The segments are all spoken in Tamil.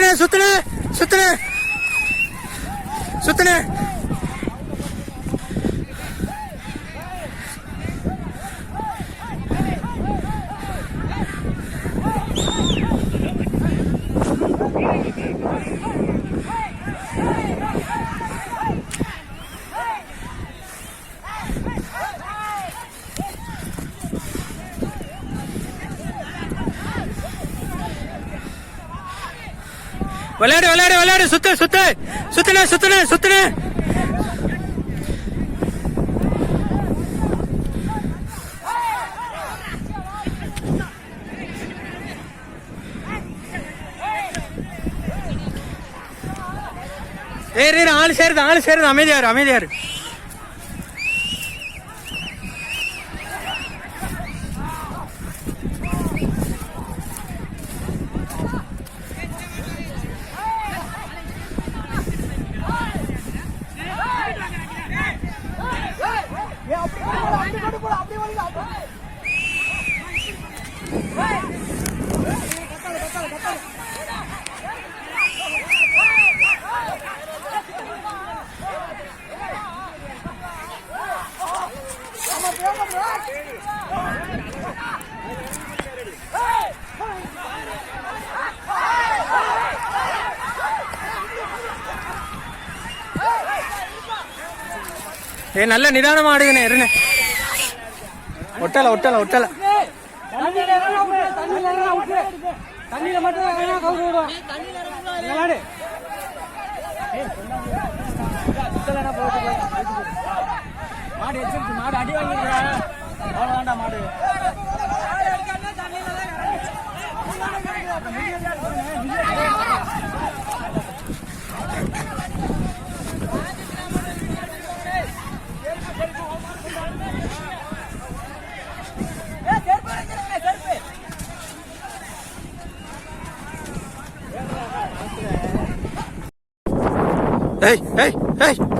சுத்துனே சுத்துனே சுத்துனே. சுத்துனே. விளையாடு விளையாடு விளையாடு. சுத்து சுத்து. சுத்துன சுத்துன சுத்துன. ஏறு ஏறு ஆள் சேருது ஆள் சேருது. அமைதியாரு அமைதியாரு ஏ நல்ல நிதானமா ஆடுங்கண்ணே இருங்க. ஒட்டல ஒட்டல ஒட்டல. தண்ணியில மட்டும் கவுந்து விடுவோம் மாடு எச்சிருச்சு மாடு அடி வாங்கிருக்கா அவ்வளோ வேண்டாம் மாடு Hey, hey, hey!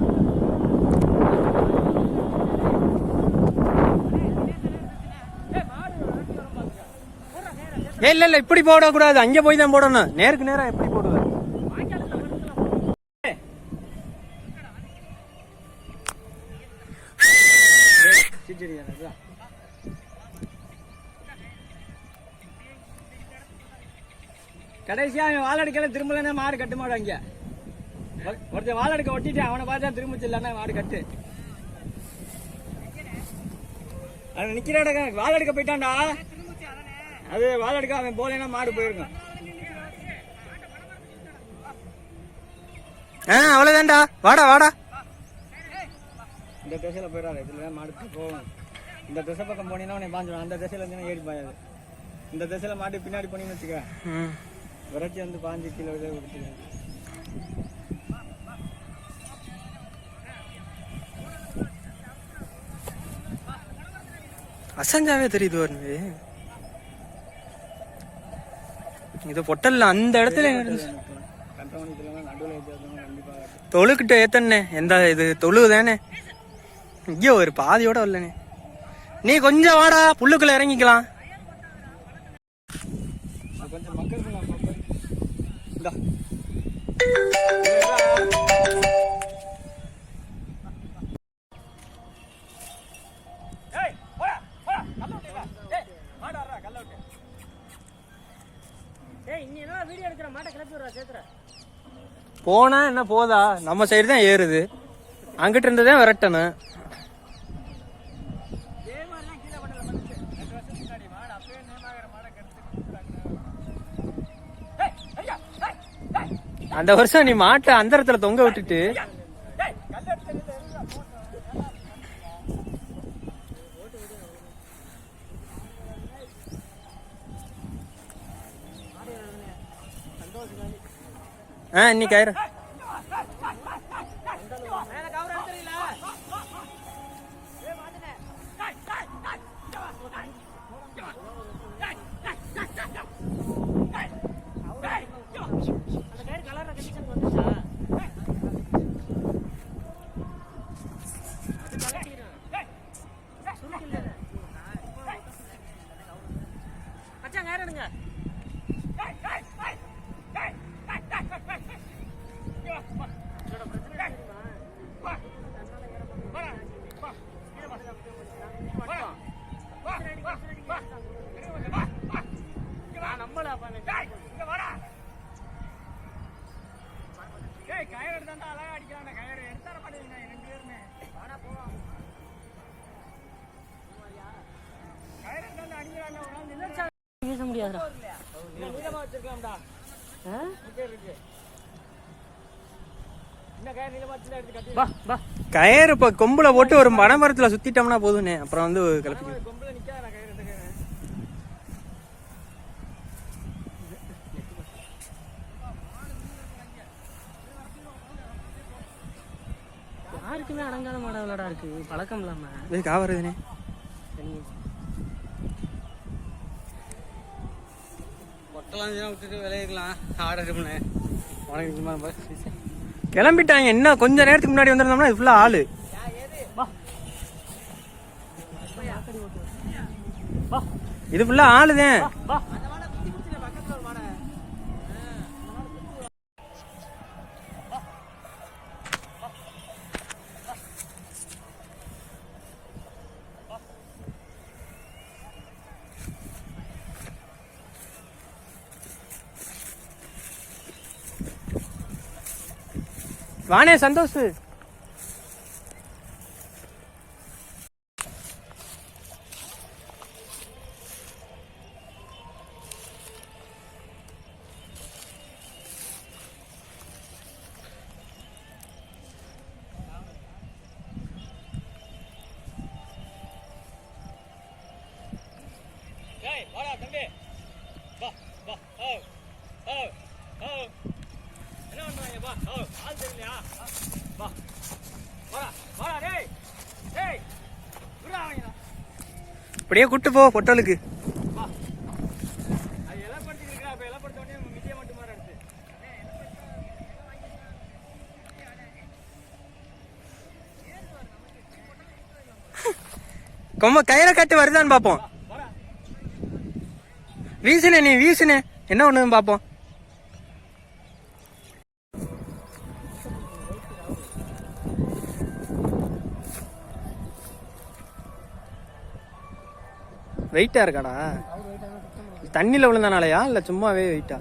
ஏய், இல்ல இல்ல இப்படி போடக்கூடாது. அங்க போய் தான் போடணும். நேருக்கு நேராக எப்படி போடுவேன் கடைசியா அவன் வாழடிக்கல திரும்பலன்னா மாடு கட்டு மாடு அங்க. ஒருத்தன் வாழடிக்க ஒட்டிட்டு அவனை பார்த்தா திரும்ப இல்லைன்னா மாடு கட்டு. அவன் நிக்கிறாட வாழடிக்க போயிட்டான்டா. அது வாழடிக்க அவன் போலேன்னா மாடு போயிருக்கும். ஆ அவ்வளவுதான்டா. வாடா வாடா. இந்த திசையில போயிடாது இதுல மாடு போகும். இந்த திசை பக்கம் போனீங்கன்னா உன்னை பாஞ்சிடும் அந்த திசையில இருந்து ஏறி பாயாது. இந்த திசையில மாட்டு பின்னாடி போனீங்கன்னு வச்சுக்க. விரட்டி வந்து பாஞ்சு கிலோ இதை கொடுத்துருங்க அசஞ்சாவே தெரியுது வருது இது பொட்டல்ல அந்த இடத்துல தொழுக்கிட்ட ஏத்தண்ணே. எந்த இது தொழுதானே இங்கே ஒரு பாதியோட வரலண்ணே. நீ கொஞ்சம் வாடா புல்லுக்குள்ள இறங்கிக்கலாம். கொஞ்சம் போனா என்ன போதா? நம்ம சைடு தான் ஏறுது. அங்கிட்ட இருந்து தான் விரட்டணும் அந்த வருஷம் நீ மாட்டை அந்தரத்துல தொங்க விட்டுட்டு. ആ ഇനി കയറ് எடுத்து அழகா அடிக்கலாம். கயிறு எடுத்தார பண்ணுவீங்க ரெண்டு பேருமே. வாடா போவோம் பேச முடியாதுடா. கயிறு இப்ப கொம்புல போட்டு ஒரு மரமரத்துல சுத்திட்டோம்னா போதும்னே அப்புறம் வந்து கலப்பிக்கும் யாருக்குமே அடங்காத மாடவிலடா இருக்கு. பழக்கம் இல்லாம. இது காவறதுண்ணே சரி. பொட்டலாம் விட்டுட்டு விளையிக்கலாம் ஆடட்டும்னு உனக்கு சும்மா பஸ் கிளம்பிட்டாங்க. என்ன கொஞ்ச நேரத்துக்கு முன்னாடி வந்திருந்தோம்னா இது ஃபுல்லா ஆளு. இது ஃபுல்லா ஆளுதான் வா வானே சந்தோஷ். ஏய் வாடா தம்பி. வா வா ஓ ஓ ஓ என்ன பண்றாங்க ஓ ஆள் தெரியலையா வா வாடா வாடா டேய் டேய் அப்படியே கூட்டு போ பொட்டலுக்கு. அது இருக்கா படுத்த உடனே கொம்ப கயிறை கட்டி வருதான்னு பார்ப்போம். வீசுனே நீ வீசுனே. என்ன ஒண்ணுன்னு பார்ப்போம். வெயிட்டா இருக்காடா? தண்ணியில விழுந்தானாலயா? இல்ல சும்மாவே வெயிட்டா